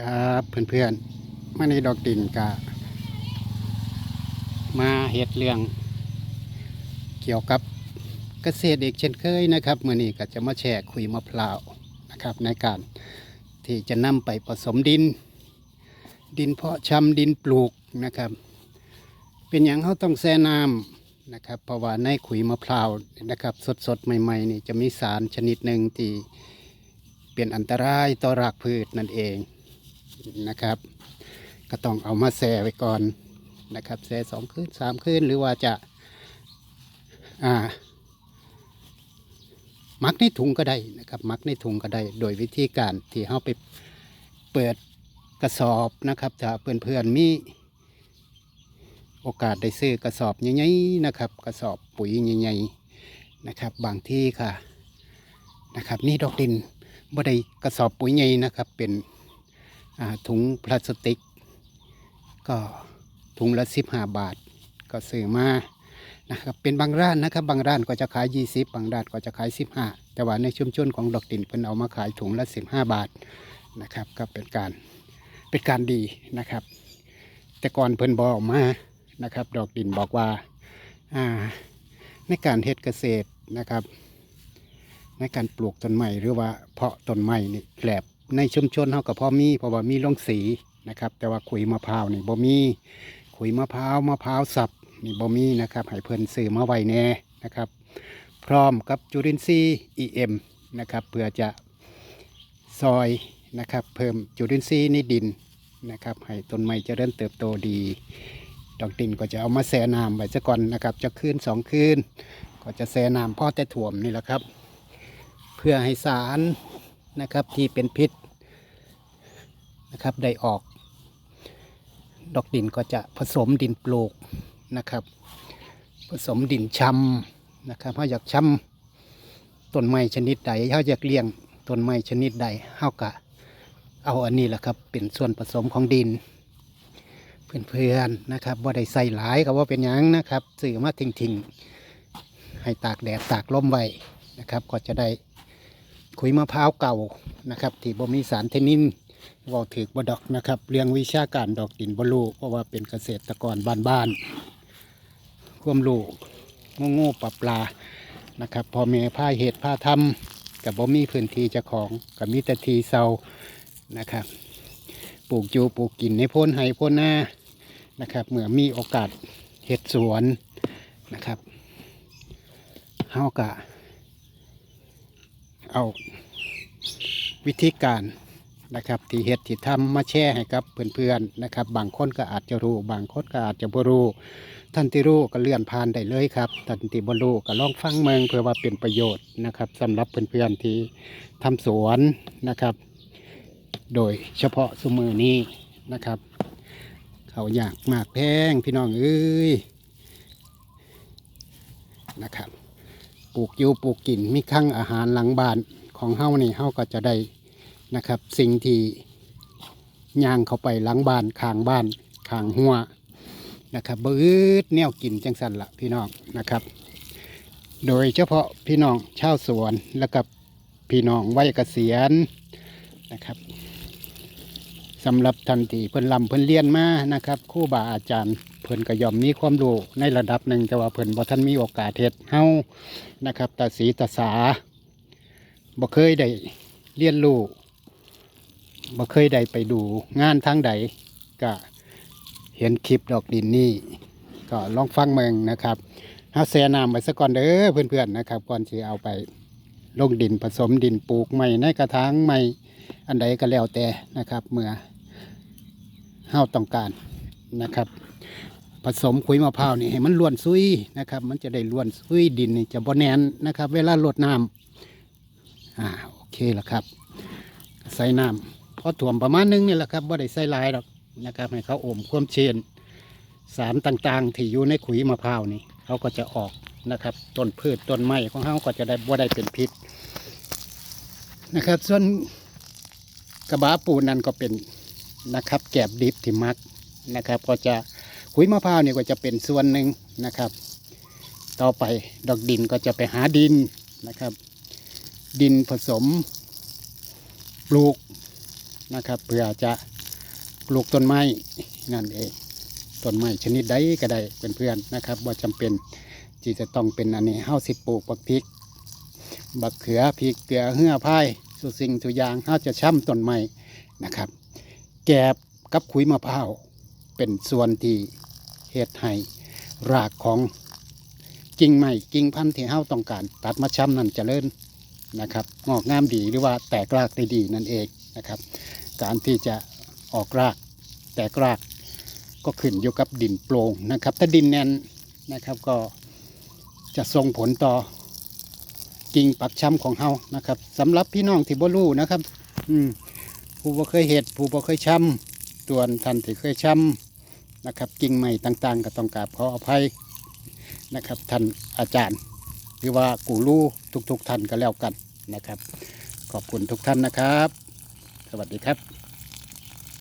ครับเพื่อนๆมาในดอกดินกะมาเห็ดเรื่อง เกี่ยวกับเกษตรอีกเช่นเคยนะครับมื่อนี้ก็จะมาแชร์คุยมะพร้าวนะครับ ในการที่จะนำไปผสมดิน ดินเพาะชำดินปลูกนะครับ เป็นอย่างเขาต้องแช่น้ำนะครับ เพราะว่าในขุยมะพร้าวนะครับ สดๆ ใหม่ๆนี่จะมีสารชนิดหนึ่งที่เป็นอันตรายต่อรากพืชนั่นเอง นะครับ ก็ต้องเอามาแช่ไว้ก่อนนะครับแช่สองคืนสามคืนหรือว่าจะอ่ามักในถุงก็ได้นะครับ มักในถุงก็ได้ โดยวิธีการที่เราไปเปิดกระสอบนะครับถ้าเพื่อนๆมีโอกาสได้ซื้อกระสอบใหญ่ๆนะครับ กระสอบปุ๋ยใหญ่ๆนะครับ บางที่ค่ะนะครับ นี่ดอกดินบ่ได้กระสอบปุ๋ยใหญ่นะครับ เป็น ถุงพลาสติก ก็ถุงละสิบห้าบาท ก็ซื้อมานะครับเป็นบางร้านนะครับบางร้านก็จะขายยี่สิบบางร้านก็จะขายสิบห้าแต่ว่าในชุมชนของดอกดินเพิ่นเอามาขายถุงละสิบห้าบาทนะครับก็เป็นการเป็นการดีนะครับ แต่ก่อนเพิ่นบอกมานะครับ ดอกดินบอกว่าอ่าในการเฮ็ดเกษตรนะครับ ในการปลูกต้นไม้หรือว่าเพาะต้นไม้นี่แกลบ ในชุมชนเขาก็พอมีเพราะว่ามีโรงสีนะครับ แต่ว่าขุยมะพร้าวนี่บ่มีขุยมะพร้าวมะพร้าวสับนี่บ่มีนะครับให้เพิ่นซื้อมาไว้แน่นะครับ พร้อมกับจุลินทรีย์ EM นะครับเพื่อจะซอยนะครับเพิ่มจุลินทรีย์ในดินนะครับให้ต้นไม้เจริญเติบโตดี ดอกดินก็จะเอามาแช่น้ำไว้ซะก่อนนะครับจะคืนสองคืน ก็จะแช่น้ำพ่อแต่ถ่วมนี่แหละครับ เพื่อให้สารนะครับที่เป็นพิษ นะครับได้ออก ดอกดินก็จะผสมดินปลูกนะครับ ผสมดินชำนะครับเขาอยากชำต้นไม้ชนิดใดเขาอยากเลี้ยงต้นไม้ชนิดใดเขากะเอาอันนี้แหละครับเป็นส่วนผสมของดิน เพื่อนๆนะครับว่าได้ใส่หลายกับว่าเป็นยังนะครับสื่อมาทิ้งๆให้ตากแดดตากลมไว้นะครับ ก็จะได้ขุยมะพร้าวเก่านะครับ ที่บ่มีสารเทนนิน ว่าถือบดอกนะครับ เรื่องวิชาการดอกดินบลูเพราะว่าเป็นเกษตรกรบ้านๆความรู้โง่ๆปลาปลานะครับ พอเมผ้าเหตุผ้าทำกับบ่มีพื้นที่เจ้าของกับมีแต่ทีเซานะครับ ปลูกอยู่ปลูกกินในพ้นไห้พ้นหน้านะครับเมื่อมีโอกาสเห็ดสวนนะครับเฮากะเอาวิธีการ นะครับ ที่เฮ็ดที่ทำมาแชร์ให้กับเพื่อนๆนะครับ บางคนก็อาจจะรู้ บางคนก็อาจจะบ่รู้ ท่านที่รู้ก็เลื่อนผ่านได้เลยครับท่านที่บ่รู้ก็ลองฟังเมืองเพื่อว่าเป็นประโยชน์นะครับสำหรับเพื่อนๆที่ทำสวนนะครับ โดยเฉพาะสมือนี้นะครับ เขาอยากมากแพงพี่น้องเอ้ยนะครับ ปลูกอยู่ปลูกกินมีข้างอาหารหลังบ้านของเฮานี่เฮาก็จะได้ นะครับ สิ่งที่ย่างเข้าไปหลังบ้านข้างบ้านข้างหัวนะครับบืดแนวกินจังสันละพี่น้องนะครับ โดยเฉพาะพี่น้องชาวสวนแล้วกับพี่น้องวัยเกษียณนะครับสำหรับทันทีเพิ่นลำเพิ่นเรียนมานะครับครู่บาอาจารย์เพิ่นก็ยอมมีความรู้ในระดับหนึ่งแต่ว่าเพิ่นบ่ทันมีโอกาสเฮ็ดเฮานะครับตาสีตาสาบ่เคยได้เรียนรู้ บ่เคยได้ไปดูงานทางใดก็เห็นคลิปดอกดินนี่ก็ลองฟังเมืองนะครับเฮาแซ่น้ำไว้ซะก่อนเด้อเพื่อนๆนะครับ ก่อนที่เอาไปลงดินผสมดินปลูกใหม่ในกระถางใหม่อันใดก็แล้วแต่นะครับ เมื่อเฮาต้องการนะครับ ผสมขุยมะพร้าวนี่ให้มันล้วนซุยนะครับ มันจะได้ล้วนซุยดินนี่จะบ่แน่นนะครับ เวลาลดน้ำอ่าโอเคแล้วครับ ใส่น้ำ พอถ่วมประมาณนึงนี่แหละครับว่าได้ใส่ลายหรอกนะครับให้เขาอมความเชนสารต่างๆ ที่อยู่ในขุยมะพร้าวนี่เขาก็จะออกนะครับต้นพืชต้นไม้ของเขาก็จะได้บ่าได้เป็นพิษนะครับ ส่วนกระบะปูนั่นก็เป็นนะครับ แกบดิบที่มักนะครับ ก็จะขุยมะพร้าวนี่ก็จะเป็นส่วนหนึ่งนะครับ ต่อไปดอกดินก็จะไปหาดินนะครับ ดินผสมปลูก นะครับ เพื่อจะปลูกต้นไม้นั่นเองต้นไม้ชนิดใดก็ได้เพื่อนๆนะครับว่าจำเป็นที่จะต้องเป็นอันนี้เฮาสิปลูกบักพริก บักเขือพริกเกลือเหือพายสุสิ่งทุกอย่างเฮาจะช่ำต้นไม้นะครับ แกบกับขุยมะพร้าวเป็นส่วนที่เฮ็ดให้รากของกิ่งไม้กิ่งพันธุ์ที่เฮาต้องการ ตัดมาช่ำนั่นจเจริญนะครับงอกงามดีหรือว่าแตกรากได้ดีนั่นเองนะครับ การที่จะออกรากแตกรากก็ขึ้นอยู่กับดินโปร่งนะครับ ถ้าดินแน่นนะครับก็จะส่งผลต่อกิ่งปักช้ำของเฮานะครับสำหรับพี่น้องที่บ่รู้นะครับ อืมผู้บ่เคยเห็ดผู้บ่เคยช้ำส่วนท่านที่เคยช้ำนะครับ กิ่งใหม่ต่าง ๆ ก็ต้องกราบขออภัยนะครับ ท่านอาจารย์ หรือว่ากูรู้ทุก ๆ ท่านก็แล้วกันนะครับ ขอบคุณทุกท่านนะครับ สวัสดีครับ